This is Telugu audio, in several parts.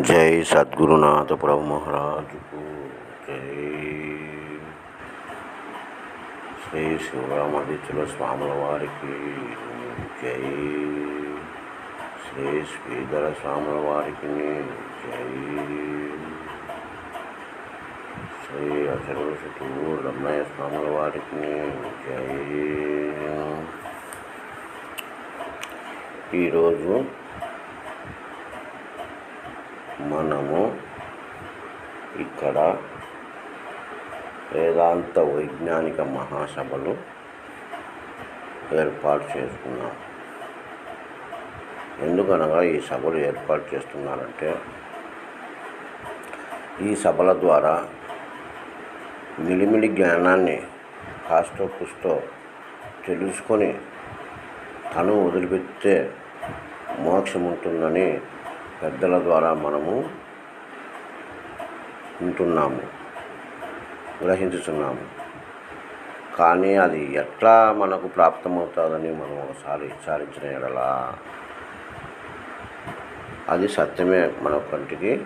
జై సద్గురునాథ ప్రభు మహారాజుకు జై. శ్రీ శివరామాదిత్యుల స్వాముల వారికి జై. శ్రీ శ్రీధర స్వాముల వారికి జై. శ్రీ అచరుల చుట్టూ రమణయ్య స్వాముల వారికి జై. ఈరోజు మనము ఇక్కడ వేదాంత వైజ్ఞానిక మహాసభలు ఏర్పాటు చేసుకున్నాం. ఎందుకనగా ఈ సభలు ఏర్పాటు చేస్తున్నారంటే ఈ సభల ద్వారా మిలిమిడి జ్ఞానాన్ని కాస్తో కుస్తో తెలుసుకొని తను వదిలిపెడితే మోక్షం ఉంటుందని పెద్దల ద్వారా మనము ఉంటున్నాము గ్రహించుతున్నాము కానీ అది ఎట్లా మనకు ప్రాప్తమవుతుందని మనం ఒకసారి విచారించిన ఎడలా అది సత్యమే మన కంటికి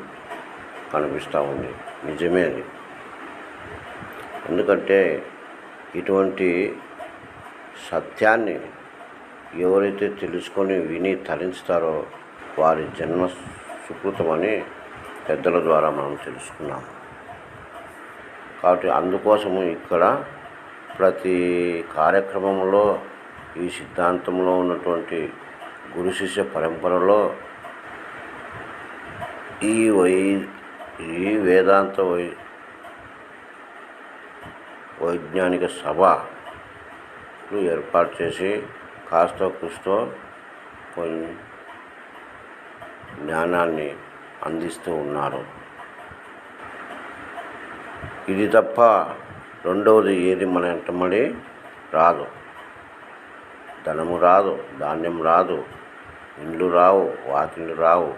కనిపిస్తూ ఉంది. నిజమే అది. ఎందుకంటే ఇటువంటి సత్యాన్ని ఎవరైతే తెలుసుకొని విని తరించుతారో వారి జన్మ సుకృతమని పెద్దల ద్వారా మనం తెలుసుకున్నాం. కాబట్టి అందుకోసము ఇక్కడ ప్రతి కార్యక్రమంలో ఈ సిద్ధాంతంలో ఉన్నటువంటి గురు శిష్య పరంపరలో ఈ వై ఈ వేదాంత వై వైజ్ఞానిక సభలు ఏర్పాటు చేసి కాస్త కుస్తో కొన్ని జ్ఞానాన్ని అందిస్తూ ఉన్నారు. ఇది తప్ప రెండవది ఏది మన ఎంటమడి రాదు. ధనము రాదు ధాన్యం రాదు ఇండ్లు రావు వాకిళ్ళు రావు.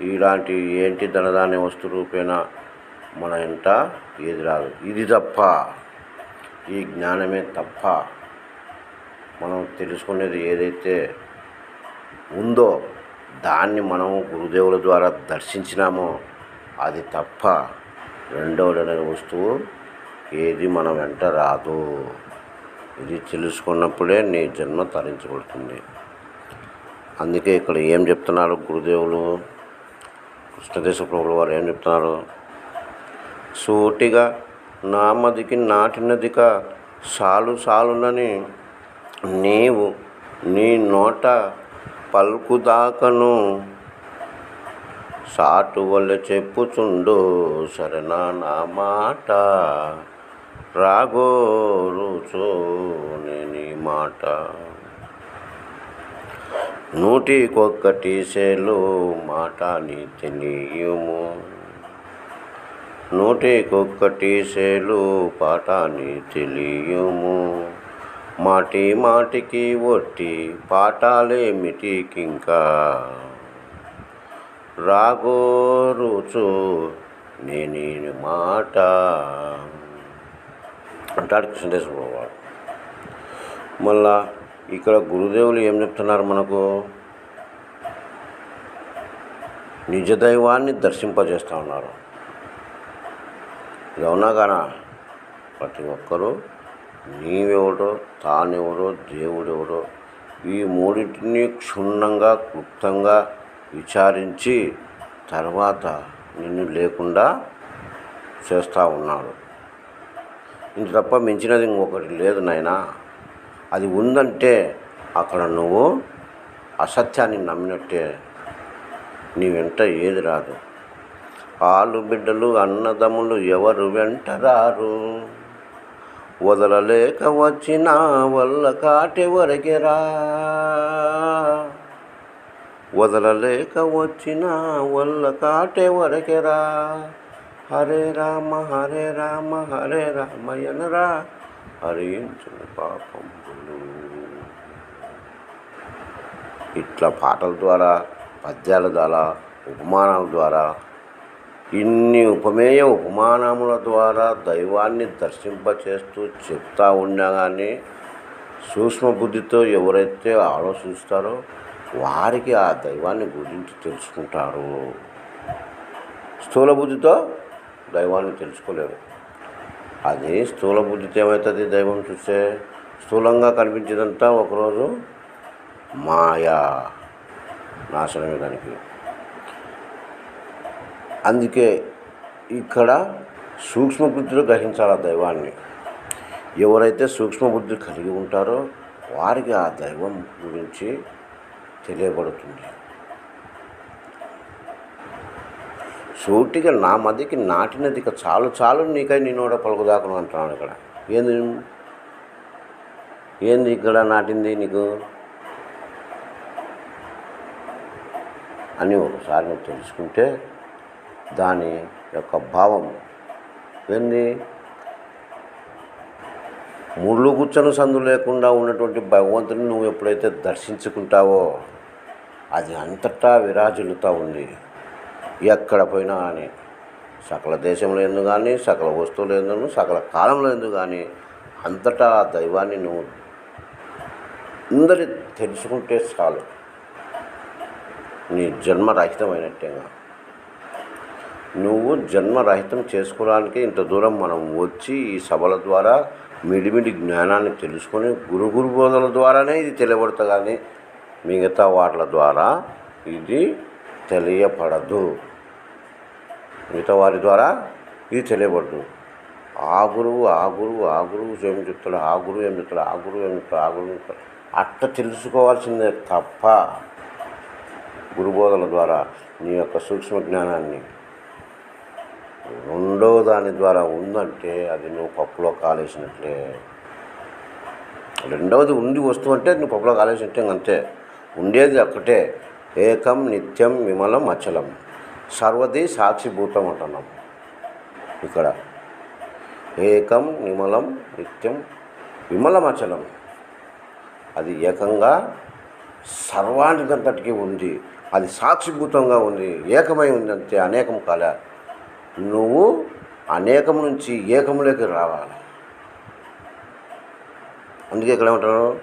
ఇలాంటి ఏంటి ధనధాన్య వస్తు రూపేణ మన ఇంట ఏది రాదు? ఇది తప్ప ఈ జ్ఞానమే తప్ప మనం తెలుసుకునేది ఏదైతే ఉందో దాన్ని మనం గురుదేవుల ద్వారా దర్శించినామో అది తప్ప రెండవదైన వస్తువు ఏది మన వెంట రాదు. ఇది తెలుసుకున్నప్పుడే నీ జన్మ తరించబడుతుంది. అందుకే ఇక్కడ ఏం చెప్తున్నారు గురుదేవులు? కృష్ణదేశ ప్రభుల వారు ఏం చెప్తున్నారు? సూటిగా నామదికి నాటినదిక సాలు సాలునని నీవు నీ నోట పల్కుదాకను. సాటు వల్ల చెప్పుచుండు సరేనా నా మాట. రాగోరుచు నీ మాట. నూటికొక్కటి సేలు మాట నీ తెలియము. నూటికొక్కటి సేలు పాట నీ తెలియము. మాటి మాటికి ఒట్టి పాఠాలేమిటికింకా రాగోరుచు నేను మాట. అంటాడు కృష్ణదేశ్వర వాడు మళ్ళా ఇక్కడ గురుదేవులు ఏం చెప్తున్నారు మనకు? నిజ దైవాన్ని దర్శింపజేస్తూ ఉన్నారు. ఇది అవునా కానా ప్రతి ఒక్కరూ నీవెవడో తానెవరో దేవుడెవడో ఈ మూడింటిని క్షుణ్ణంగా క్లుప్తంగా విచారించి తర్వాత నిన్ను లేకుండా చేస్తూ ఉన్నాడు. ఇంత తప్ప మించినది ఇంకొకటి లేదు నాయనా. అది ఉందంటే అక్కడ నువ్వు అసత్యాన్ని నమ్మినట్టే. నీ వెంట ఏది రాదు. ఆలు బిడ్డలు అన్నదమ్ములు ఎవరు వెంట రారు? వదలలేక వచ్చిన వల్ల కాటెవరకెరా వదలలేక వచ్చిన వల్ల కాటెవరకెరా హరే రామ హరే రామ హరే రామయనరా హరించిన పాపం ఇట్లా పాటల ద్వారా పద్యాల ద్వారా ఉపమానాల ద్వారా ఇన్ని ఉపమేయ ఉపమానముల ద్వారా దైవాన్ని దర్శింపచేస్తూ చెప్తా ఉన్నా కానీ సూక్ష్మ బుద్ధితో ఎవరైతే ఆలోచిస్తారో వారికి ఆ దైవాన్ని గురించి తెలుసుకుంటారు. స్థూల బుద్ధితో దైవాన్ని తెలుసుకోలేరు. అది స్థూల బుద్ధితో ఏమవుతుంది దైవం చూస్తే? స్థూలంగా కనిపించేదంతా ఒకరోజు మాయా నాశనమే దానికి. అందుకే ఇక్కడ సూక్ష్మబుద్ధిలో గ్రహించాలి ఆ దైవాన్ని? ఎవరైతే సూక్ష్మబుద్ధి కలిగి ఉంటారో వారికి ఆ దైవం గురించి తెలియబడుతుంది. సూటిగా నా మదికి నాటినది చాలు చాలు నీకై నేనోడ పలుకుదాకును అంటున్నాను ఇక్కడ. ఏంది? ఏంది ఇక్కడ నాటింది నీకు? అని ఒకసారి నువ్వు తెలుసుకుంటే దాని యొక్క భావం. ఏంది ముళ్ళు కూర్చొని సందు లేకుండా ఉన్నటువంటి భగవంతుని నువ్వు ఎప్పుడైతే దర్శించుకుంటావో అది అంతటా విరాజిల్లుతూ ఉంది. ఎక్కడ పోయినా అని. సకల దేశంలో ఎందుకు కానీ సకల వస్తువులు ఎందుకు సకల కాలంలో ఎందుకు కానీ అంతటా ఆ దైవాన్ని నువ్వు అందరి తెలుసుకుంటే చాలు. నీ జన్మ రహితమైనట్టేగా నువ్వు జన్మరహితం చేసుకోవడానికి ఇంత దూరం మనం వచ్చి ఈ సభల ద్వారా మిడిమిడి జ్ఞానాన్ని తెలుసుకొని గురు గురు బోధల ద్వారానే ఇది తెలియబడుతుంది కానీ మిగతా వాటిల ద్వారా ఇది తెలియపడదు. మిగతా వారి ద్వారా ఇది తెలియబడదు. ఆ గురువు ఆ గురువు ఆ గురువు ఏం చెప్తాడు ఆ గురువు ఏం చెప్తాడు ఆ గురువు ఏం చెప్తాడు ఆ గురువు అట్ట తెలుసుకోవాల్సిందే తప్ప గురుబోధల ద్వారా నీ యొక్క సూక్ష్మ జ్ఞానాన్ని రెండో దాని ద్వారా ఉందంటే అది నువ్వు పప్పులో కాలేసినట్లే. రెండవది ఉండి వస్తువు అంటే నువ్వు పప్పులో కాలేసినట్టే అంతే. ఉండేది ఒక్కటే. ఏకం నిత్యం విమలం అచలం. సర్వది సాక్షిభూతం అంటున్నాం ఇక్కడ. ఏకం నిమలం నిత్యం విమలం అచలం. అది ఏకంగా సర్వానికంతటికీ ఉంది. అది సాక్షిభూతంగా ఉంది. ఏకమై ఉంది అంతే అనేకం కాలే. నువ్వు అనేకం నుంచి ఏకములోకి రావాలి. అందుకే ఇక్కడ ఏమంటారు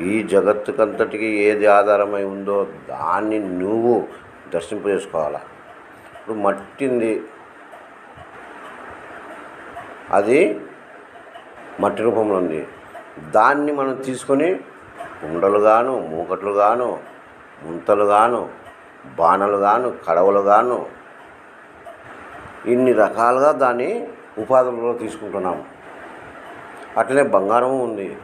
ఈ జగత్తుకంతటికి ఏది ఆధారమై ఉందో దాన్ని నువ్వు దర్శింపజేసుకోవాలి. ఇప్పుడు మట్టింది. అది మట్టి రూపంలో ఉంది. దాన్ని మనం తీసుకొని కుండలు గాను మూకట్లు గాను ముంతలు ఇన్ని రకాలుగా దాన్ని ఉపాధులలో తీసుకుంటున్నాం. అట్లనే బంగారం ఉంది.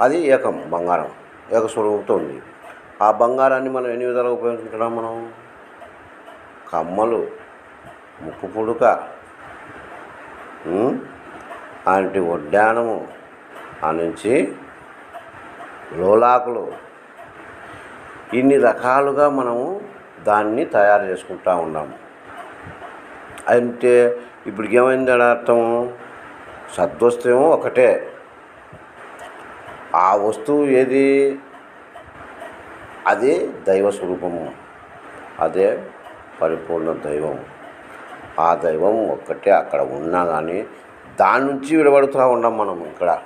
అది ఏకం బంగారం ఏకస్వరూపంతో ఉంది. ఆ బంగారాన్ని మనం ఎన్ని విధాలుగా ఉపయోగించుకుంటున్నాం మనం? కమ్మలు ముక్కు పుడుక అలాంటి వడ్డానము ఆ నుంచి లోలాకులు. ఇన్ని రకాలుగా మనము దాన్ని తయారు చేసుకుంటా ఉన్నాము అంటే ఇప్పుడు ఏమైంది అని అర్థం? సద్వస్తువు ఒకటే. ఆ వస్తువు ఏది? అదే దైవ స్వరూపము అదే పరిపూర్ణ దైవం. ఆ దైవం ఒక్కటే అక్కడ ఉన్నా కానీ దాని నుంచి విడబడుతూ ఉన్నాం మనం ఇక్కడ.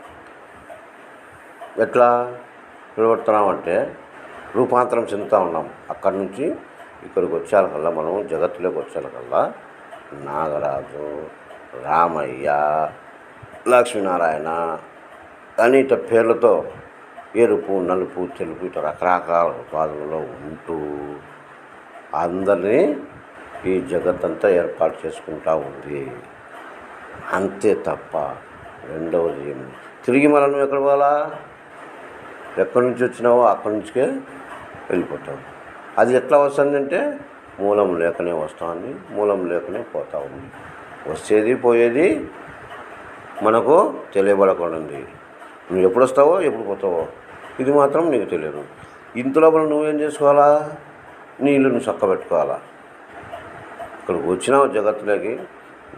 ఎట్లా విడబడుతున్నామంటే రూపాంతరం చెందుతూ ఉన్నాం. అక్కడి నుంచి ఇక్కడికి వచ్చేకల్లా మనం జగత్తులోకి వచ్చేకల్లా నాగరాజు రామయ్య లక్ష్మీనారాయణ అనేక పేర్లతో ఎరుపు నలుపు తెలుపు ఇటు రకరకాల ఉపాధులలో ఉంటూ అందరినీ ఈ జగత్తంతా ఏర్పాటు చేసుకుంటా ఉంది. అంతే తప్ప రెండవది తిరిగి మనం నువ్వు ఎక్కడ పోవాలా? ఎక్కడి నుంచి వచ్చినావో అక్కడి నుంచికే వెళ్ళిపోతావు. అది ఎట్లా వస్తుందంటే మూలం లేకనే వస్తుంది మూలం లేకనే పోతా ఉంది. వచ్చేది పోయేది మనకు తెలియబడకూడదు. నువ్వు ఎప్పుడు వస్తావో ఎప్పుడు పోతావో ఇది మాత్రం నీకు తెలియదు. ఇంత లోపల నువ్వేం చేసుకోవాలా? నీళ్ళు నువ్వు చక్కబెట్టుకోవాలా? ఇక్కడికి వచ్చినావు జగత్తులోకి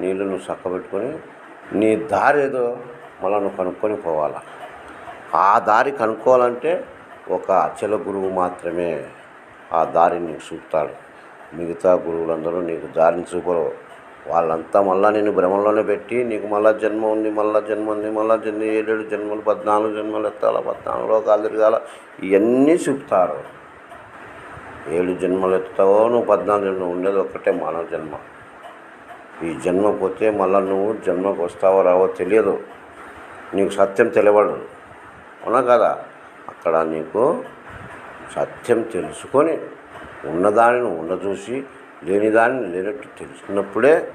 నీళ్ళను నువ్వు చక్కబెట్టుకొని నీ దారి ఏదో మళ్ళీ నువ్వు కనుక్కొని పోవాలా? ఆ దారి కనుక్కోవాలంటే ఒక అచల గురువు మాత్రమే ఆ దారిని చూపుతాడు. మిగతా గురువులందరూ నీకు దారిని చూపరు. వాళ్ళంతా మళ్ళీ నేను భ్రమంలోనే పెట్టి నీకు మళ్ళా జన్మ ఉంది మళ్ళా జన్మ ఉంది మళ్ళా జన్మ ఏడేడు జన్మలు పద్నాలుగు జన్మలు ఎత్తాల పద్నాలుగు లోకాలు తిరగాల ఇవన్నీ చూపుతారు. ఏడు జన్మలు ఎత్తావో నువ్వు పద్నాలుగు జన్మలు ఉండేది ఒక్కటే మానవ జన్మ. ఈ జన్మ పోతే మళ్ళీ నువ్వు జన్మకు వస్తావో రావో తెలియదు. నీకు సత్యం తెలియబడదు. అవునా కదా? అక్కడ నీకు సత్యం తెలుసుకొని ఉన్నదానిని ఉండచూసి లేని దానిని లేనట్టు తెలుసుకున్నప్పుడే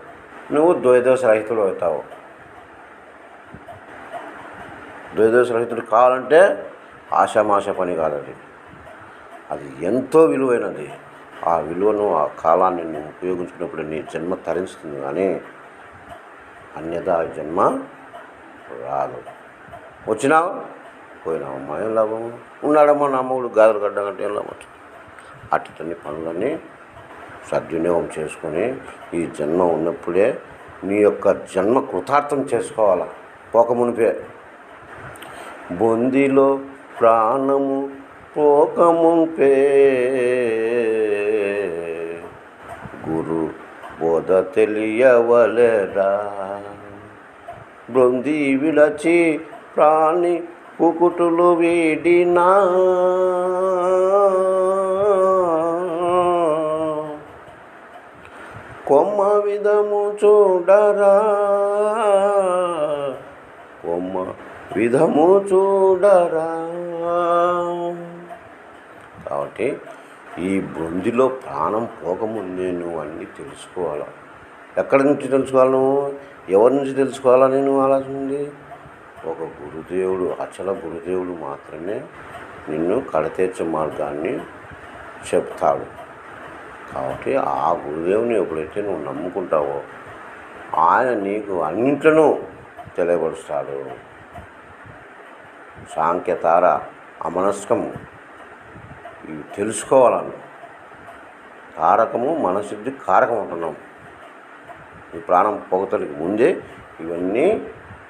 నువ్వు ద్వైదోష రహితుడు అవుతావు. ద్వైదోష రహితుడు కావాలంటే ఆశామాష పని కాదది అది ఎంతో విలువైనది. ఆ విలువను ఆ కాలాన్ని నువ్వు ఉపయోగించుకున్నప్పుడు నీ జన్మ తరించుతుంది కానీ అన్యదా జన్మ రాదు. వచ్చినావు? పోయినావమ్మా ఏం లాభం? ఉన్నాడమ్మా నా అమ్మగుడు గాజులు అంటే ఏం లాభం? అట్టి పనులన్నీ సద్వినియోగం చేసుకొని ఈ జన్మ ఉన్నప్పుడే నీ యొక్క జన్మ కృతార్థం చేసుకోవాలి? పోకమునిపే బొందిలో ప్రాణము పోకముంపే గురు బోధ తెలియవలరా బృంది విడచి ప్రాణి కుకుటులు వీడినా. కొమ్మ విధము చూడరా. కొమ్మ విధము చూడరా. కాబట్టి ఈ బొందిలో ప్రాణం పోకముందే నువ్వు అన్నీ తెలుసుకోవాలి? ఎక్కడి నుంచి తెలుసుకోవాలి ఎవరి నుంచి తెలుసుకోవాలని నువ్వు ఆలోచన ఉంది? ఒక గురుదేవుడు అచల గురుదేవుడు మాత్రమే నిన్ను కడతీర్చే మార్గాన్ని చెప్తాడు. కాబట్టి ఆ గురుదేవుని ఎప్పుడైతే నువ్వు నమ్ముకుంటావో ఆయన నీకు అన్నింటినూ తెలియపరుస్తాడు. సాంఖ్యతార అమనస్కము ఇవి తెలుసుకోవాలను. తారకము మనసిద్ధి కారకం అంటున్నాం ఈ ప్రాణం పొగతలకి ముందే ఇవన్నీ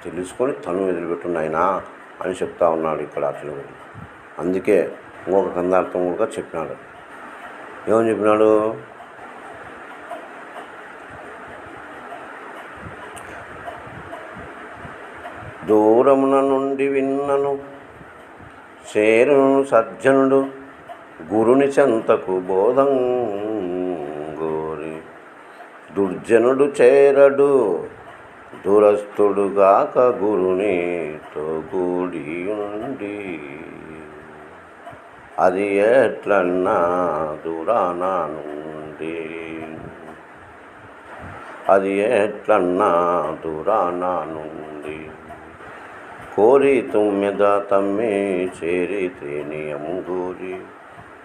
తెలుసుకొని తను వదిలిపెట్టున్నాయినా అని చెప్తా ఉన్నాడు ఇక్కడ అతను అందుకే ఇంకొక కందార్థం కూడా చెప్పినాడు. ఏమని చెప్పినాడు? దూరమున నుండి విన్నను చేరును సజ్జనుడు గురుని చెంతకు బోధం గోరి. దుర్జనుడు చేరడు దురస్తుడుగాక గురునితో కూడి ఉండి. అది ఎట్లన్నా దూరాన నుండి. అది ఎట్లన్నా దూరాన నుండి. కోరి తుమ్మెద తమ్మి చేరి తేనియము గోరి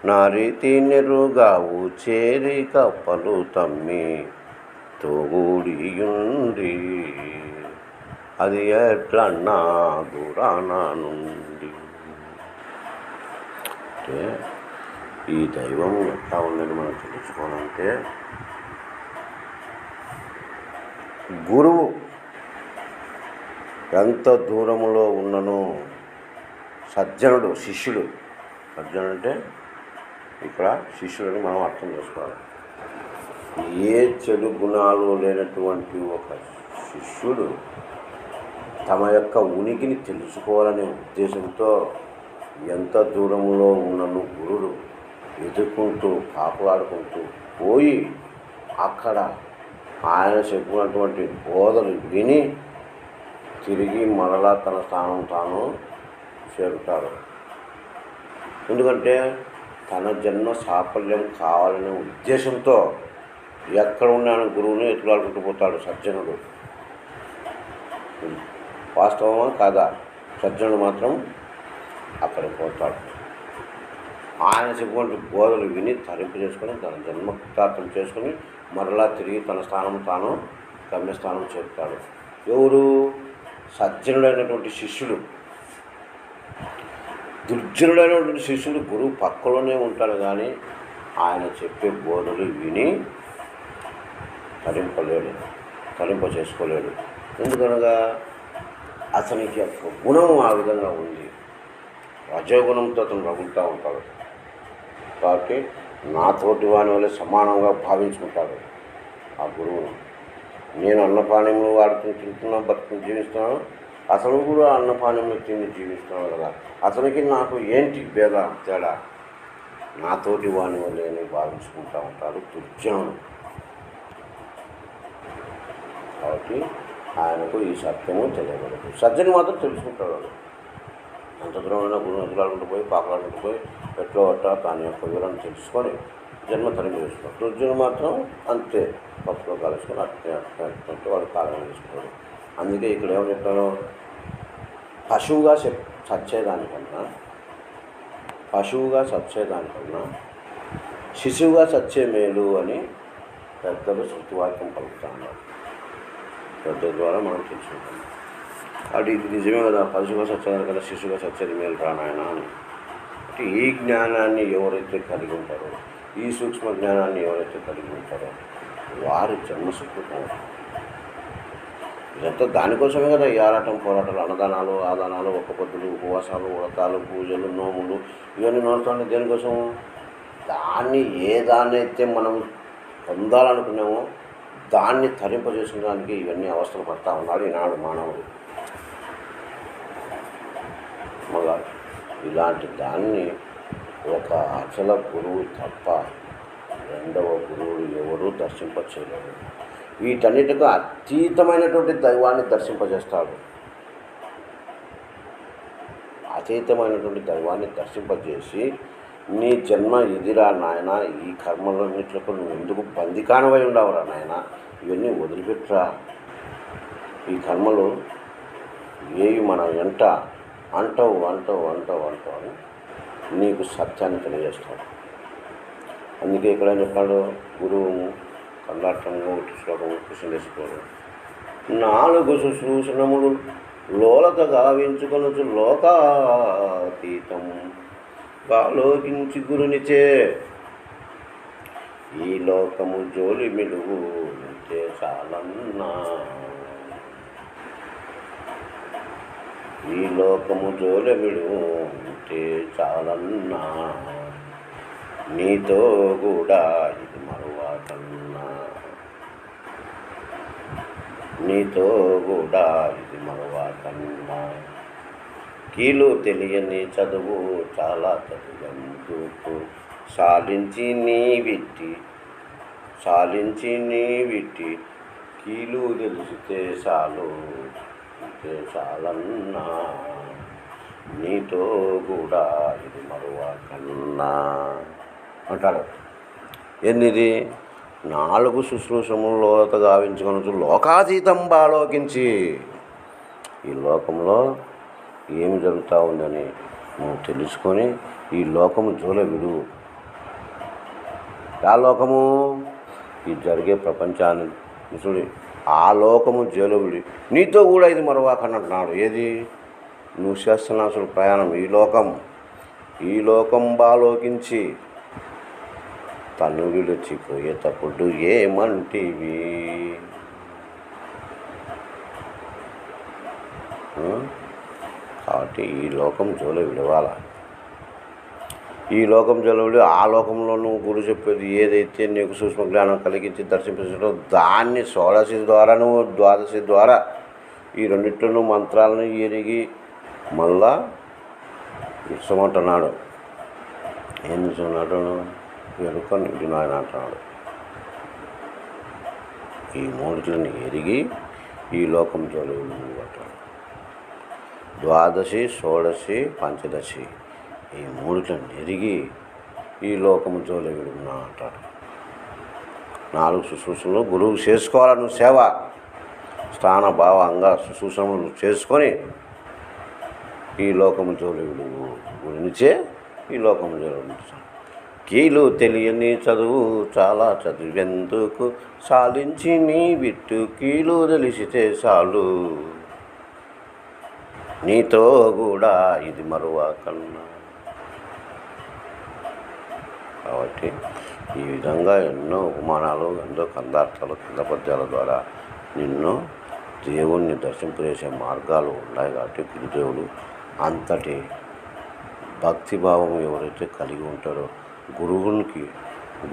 నా నెరుగావు చేరి కప్పలు తమ్మి తోగుడియుండి. అది ఎట్లన్నా దూరాన నుండి. అంటే ఈ దైవం ఎట్లా ఉందని మనం తెలుసుకోవాలంటే గురువు ఎంత దూరంలో ఉన్నను సజ్జనుడు శిష్యుడు. సజ్జనుడు అంటే ఇక్కడ శిష్యుడని మనం అర్థం చేసుకోవాలి. ఏ చెడు గుణాలు లేనటువంటి ఒక శిష్యుడు తమ యొక్క ఉనికిని తెలుసుకోవాలనే ఉద్దేశంతో ఎంత దూరంలో ఉన్నను గురుడు ఎదుర్కొంటూ కాపులాడుకుంటూ పోయి అక్కడ ఆయన చెప్పినటువంటి బోధలు విని తిరిగి మరలా తన స్థానం తాను చేరుతాడు. ఎందుకంటే తన జన్మ సాఫల్యం కావాలనే ఉద్దేశంతో ఎక్కడ ఉన్నాను గురువుని ఎత్తులాడుకుంటూ పోతాడు సజ్జనుడు. వాస్తవమా కాదా? సజ్జనుడు మాత్రం అక్కడికి పోతాడు. ఆయన చెప్పినటువంటి బోధలు విని తరింపు చేసుకొని తన జన్మ కృతార్థం చేసుకొని మరలా తిరిగి తన స్థానం తాను గమ్యస్థానం చెప్తాడు ఎవరు? సజ్జనుడైనటువంటి శిష్యుడు. దుర్జనుడైనటువంటి శిష్యుడు గురువు పక్కలోనే ఉంటాడు కానీ ఆయన చెప్పే బోధలు విని తరింపలేడు తరింప చేసుకోలేడు ఎందుకనగా అతనికి యొక్క గుణం ఆ విధంగా ఉంది. రజోగుణంతో అతను రగులుతూ ఉంటాడు. కాబట్టి నాతోటి వాని వల్ల సమానంగా భావించుకుంటాడు. ఆ గురువును నేను అన్నపానీయంలో వాడుతూ తింటున్నా బతుకుని జీవిస్తున్నాను అతను కూడా అన్నపానీయంలో తిని జీవిస్తున్నాడు కదా. అతనికి నాకు ఏంటి భేద తేడా? నాతోటి వాని వల్లేని భావించుకుంటూ ఉంటాడు దుర్జనుడు. కాబట్టి ఆయనకు ఈ సత్యము తెలియగలదు సజ్జని మాత్రం తెలుసుకుంటాడు అంత దూరమైన గురు నదులాడుకుంటూ పోయి పాపలాడుకుంటూ పోయి ఎట్లో అట్ట దాని యొక్క వివరణ తెలుసుకొని జన్మ తరిమి వేసుకుంటాడు దుర్జనుడు మాత్రం అంతే పప్పులో కలుసుకొని అట్టే అట్టే వాడు కాలం వేసుకుంటాడు అందుకే ఇక్కడ ఏమని చెప్పాను పశువుగా చెప్ చచ్చేదానికన్నా పశువుగా చచ్చేదానికన్నా శిశువుగా చచ్చే మేలు అని పెద్దలు శృతివాక్యం పలుకుతా ఉన్నారు పెద్దల ద్వారా మనం తెలుసుకుంటాం. అది ఇది నిజమే కదా. పరశుగా సత్యాలు కదా శిశువుగా చచ్చేది మేలు ప్రాణాయన అని. అంటే ఈ జ్ఞానాన్ని ఎవరైతే కలిగి ఉంటారో ఈ సూక్ష్మ జ్ఞానాన్ని ఎవరైతే కలిగి ఉంటారో వారి జన్మసుకృతం ఇదంతా దానికోసమే కదా. ఈ ఆరాటం పోరాటాలు అన్నదానాలు ఆదానాలు ఒక్క పొద్దులు ఉపవాసాలు వ్రతాలు పూజలు నోములు ఇవన్నీ నోడుతుంటే దేనికోసం? దాన్ని ఏ దాన్ని అయితే మనం పొందాలనుకున్నామో దాన్ని తరింపజేసుకోవడానికి ఇవన్నీ అవస్థలు పడతా ఉన్నాడు ఈనాడు మానవుడు ఇలాంటి దాన్ని ఒక అచల గురువు తప్ప రెండవ గురువుడు ఎవరూ దర్శింపచేయలేరు. వీటన్నిటికీ అతీతమైనటువంటి దైవాన్ని దర్శింపజేస్తాడు. అతీతమైనటువంటి దైవాన్ని దర్శింపజేసి నీ జన్మ ఇదిరా నాయన ఈ కర్మలన్నింటిలో నువ్వు ఎందుకు బందికానవై ఉండవురా నాయన? ఇవన్నీ వదిలిపెట్టరా. ఈ కర్మలు ఏవి మన వెంట అంటావు అంటావు అంటావు అంటావు అని నీకు సత్యాన్ని తెలియజేస్తాడు. అందుకే ఇక్కడ చెప్పాడు గురువు కండాటము ఒకటి శ్లోకం చేసుకోవడం నాలుగు శుశ్రూషణములు లోలత గావించుకొనచ్చు లోకాతీతం ఆలోకించి గురునిచే. ఈ లోకము జోలి మిలుగు నిత్యే చాలన్నా ఈ లోకము జోలెవిడు ఉంటే చాలన్నా. నీతో కూడా ఇది మరువాకన్నా నీతో కూడా ఇది మరువాకన్నా కీలు తెలియని చదువు చాలా చదువుకు సాలించి నీ విట్టి సాలించి నీ విట్టి కీలు తెలిసితే చాలు. చాలన్నా నీతో కూడా ఇది మరువాకన్నా అంటాడు. ఎన్నిది? నాలుగు శుశ్రూషములు లోత లోకాతీతం బాలోకించి ఈ లోకంలో ఏమి జరుగుతూ ఉందని నువ్వు తెలుసుకొని ఈ లోకము జోల విడు. ఆ లోకము? ఈ జరిగే ప్రపంచాన్ని చూడు. ఆ లోకము జోలవిడి నీతో కూడా ఇది మరొకనంటున్నాడు ఏది? నువ్వు చేస్తున్న అసలు ప్రయాణం. ఈ లోకం ఈ లోకం బాలోకించి తను విడిచిపోయేటప్పుడు ఏమంటివి? కాబట్టి ఈ లోకం జోలు విడవాల? ఈ లోకం జోలవిడి ఆ లోకంలో నువ్వు గురు చెప్పేది ఏదైతే నీకు సూక్ష్మ జ్ఞానం కలిగించి దర్శించడం దాన్ని షోడశి ద్వారా నువ్వు ద్వాదశి ద్వారా ఈ రెండిట్లను మంత్రాలను ఎరిగి మళ్ళా ఇష్టమంటున్నాడు ఏం చేస్తున్నాడు ఎరుక నిండి నాయన అంటున్నాడు. ఈ మూడిట్లను ఎరిగి ఈ లోకం జోలి అంటాడు ద్వాదశి షోడశి పంచదశి. ఈ మూడిట్లను ఎరిగి ఈ లోకము జోలి అంటాడు. నాలుగు శుశ్రూషణలు గురువు చేసుకోవాలి నువ్వు సేవ. స్థాన భావ అంగ చేసుకొని ఈ లోకము జోలి గురించే ఈ లోకము జోలి కీలు తెలియని చదువు చాలా చదివేందుకు సాలించి నీ విట్టు కీలు తెలిసితే చాలు. నీతో కూడా ఇది మరువాకన్నా కాబట్టి ఈ విధంగా ఎన్నో ఉపమానాలు ఎన్నో కందార్థాలు కింద పద్యాల ద్వారా నిన్ను దేవుణ్ణి దర్శింపజేసే మార్గాలు ఉన్నాయి కాబట్టి గురుదేవుడు అంతటి భక్తిభావం ఎవరైతే కలిగి ఉంటారో గురువునికి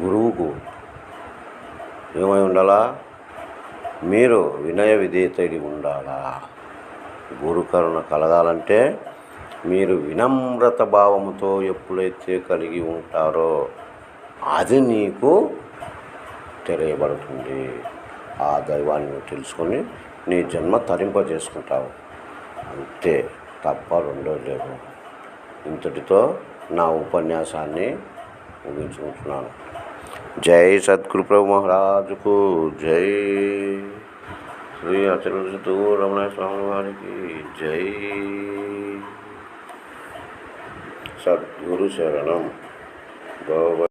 గురువుకు ఏమై ఉండాలా? మీరు వినయ విధేయతడి ఉండాలా? గురుకరుణ కలగాలంటే మీరు వినమ్రత భావముతో ఎప్పుడైతే కలిగి ఉంటారో అది నీకు తెలియబడుతుంది. ఆ దైవాన్ని తెలుసుకొని నీ జన్మ తరింపజేసుకుంటావు. అంతే తప్ప రెండో లేదు. ఇంతటితో నా ఉపన్యాసాన్ని ముగించుకుంటున్నాను. జై సద్గురు ప్రభు మహారాజుకు జై. శ్రీ అచల సిద్ధు రమణ స్వామి వారికి జై. సద్గురు శరణం. గోవ